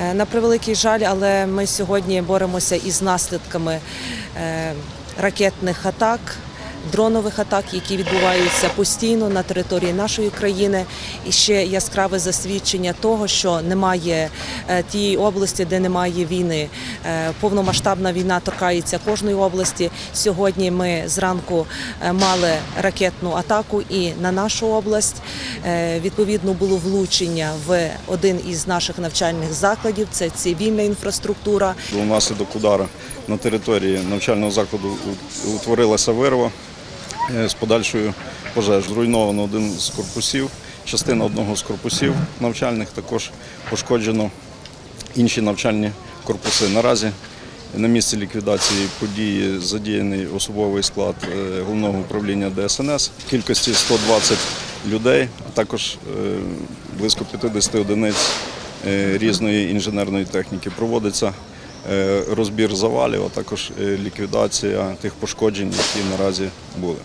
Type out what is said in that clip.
Е, На превеликий жаль, але ми сьогодні боремося із наслідками е, ракетних атак. Дронових атак, які відбуваються постійно на території нашої країни, і ще яскраве засвідчення того, що немає е, тієї області, де немає війни. Е, Повномасштабна війна торкається кожної області. Сьогодні ми зранку е, мали ракетну атаку і на нашу область. Е, Відповідно було влучення в один із наших навчальних закладів. Це цивільна інфраструктура. Внаслідок удару на території навчального закладу утворилася вирва з подальшою пожежою. Зруйновано один з корпусів, частина одного з корпусів навчальних також пошкоджено інші навчальні корпуси. Наразі на місці ліквідації події задіяний особовий склад е, головного управління ДСНС в кількості 120 людей, а також е, близько 50 одиниць е, різної інженерної техніки. Проводиться розбір завалів, а також ліквідація тих пошкоджень, які наразі були.